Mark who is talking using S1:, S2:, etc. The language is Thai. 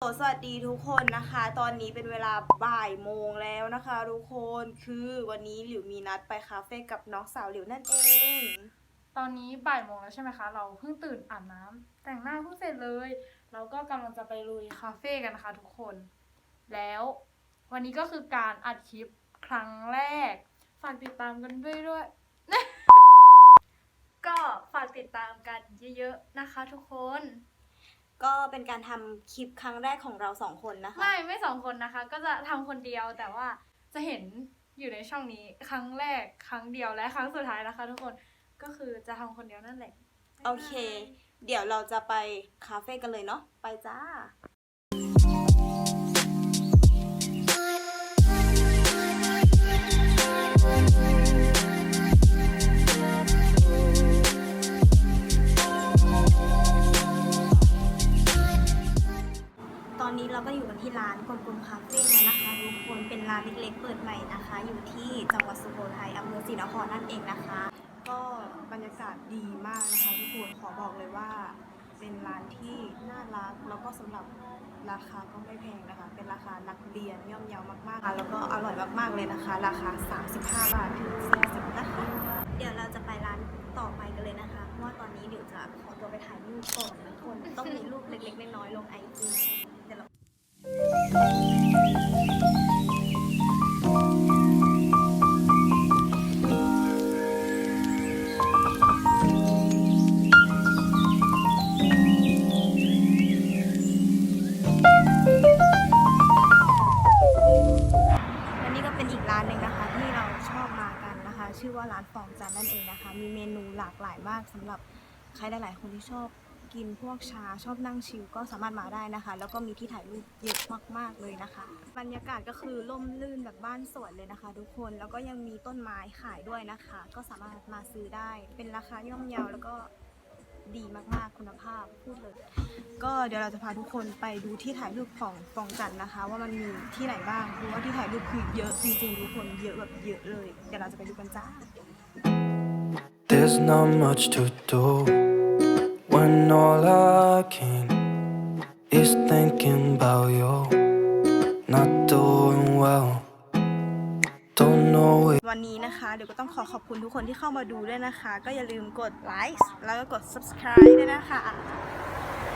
S1: สวัสดีทุกคนนะคะ ตอนนี้เป็นเวลาบ่ายโมงแล้วนะคะ ทุกคนคือวันนี้หลิวมีนัดไปคาเฟ่กับน้องสาวหลิวนั่นเอง
S2: ตอนนี้บ่ายโมงแล้วใช่ไหมคะ เราเพิ่งตื่นอาบน้ำแต่งหน้าเพิ่งเสร็จเลย เราก็กำลังจะไปลุยคาเฟ่กันนะคะทุกคน แล้ววันนี้ก็คือการอัดคลิปครั้งแรก ฝากติดตามกันด้วยด้วย ก็ฝากติดตามกันเยอะๆนะคะทุกคน
S1: ก็เป็นการทำคลิปครั้งแรกของเราสองคนนะคะ
S2: ไม่ไม่สองคนนะคะ ก็จะทำคนเดียวแต่ว่าจะเห็นอยู่ในช่องนี้ครั้งแรกครั้งเดียวและครั้งสุดท้ายนะคะ ทุกคนก็คือจะทำคนเดียวนั่นแหละ
S1: โอเค เดี๋ยวเราจะไปคาเฟ่กันเลยเนาะ ไปจ้า ร้านกลมๆคาเฟ่แล้วนะคะทุกคนเป็นร้านเล็กๆ เปิดใหม่นะคะ อยู่ที่จังหวัดสุโขทัยอำเภอศรีนครนั่นเองนะคะ ก็บรรยากาศดีมากนะคะทุกคนขอบอกเลยว่า เป็นร้านที่น่ารักแล้วก็สำหรับราคาก็ไม่แพงนะคะ เป็นราคานักเรียนย่อมเยาวมากๆ แล้วก็อร่อยมากๆเลยนะคะ ราคา 35 บาทถึง 40 นะคะ เดี๋ยวเราจะไปร้านต่อไปกันเลยนะคะ เพราะว่าตอนนี้เดี๋ยวจะขอตัวไปถ่ายรูปก่อนนะทุกคน ต้องมีรูปเล็กๆน้อยๆลงไอจี ร้านฟองจันนั่นเองนะคะ มีเมนูหลากหลายมากสำหรับใครหลายๆคนที่ชอบกินพวกชาชอบนั่งชิลก็สามารถมาได้นะคะ แล้วก็มีที่ถ่ายรูปเยอะมากๆเลยนะคะ บรรยากาศก็คือร่มรื่นแบบบ้านสวนเลยนะคะ ทุกคนแล้วก็ยังมีต้นไม้ขายด้วยนะคะ ก็สามารถมาซื้อได้เป็นราคาย่อมเยาแล้วก็ ดีมากๆคุณภาพพูดเลย ก็เดี๋ยวเราจะพาทุกคนไปดูที่ถ่ายรูปของฟองจันนะคะ ว่ามันมีที่ไหนบ้างเพราะว่าที่ถ่ายรูปคือเยอะจริงๆทุกคนเยอะแบบเยอะเลยเดี๋ยวเราจะไปดูกันจ้า
S3: There's not much to do when all I can is thinking about you. Not doing well.
S1: วันนี้นะคะเดี๋ยวก็ต้องขอขอบคุณทุกคนที่เข้ามาดูด้วยนะคะ ก็อย่าลืมกดไลค์แล้วก็กด subscribe ด้วยนะคะ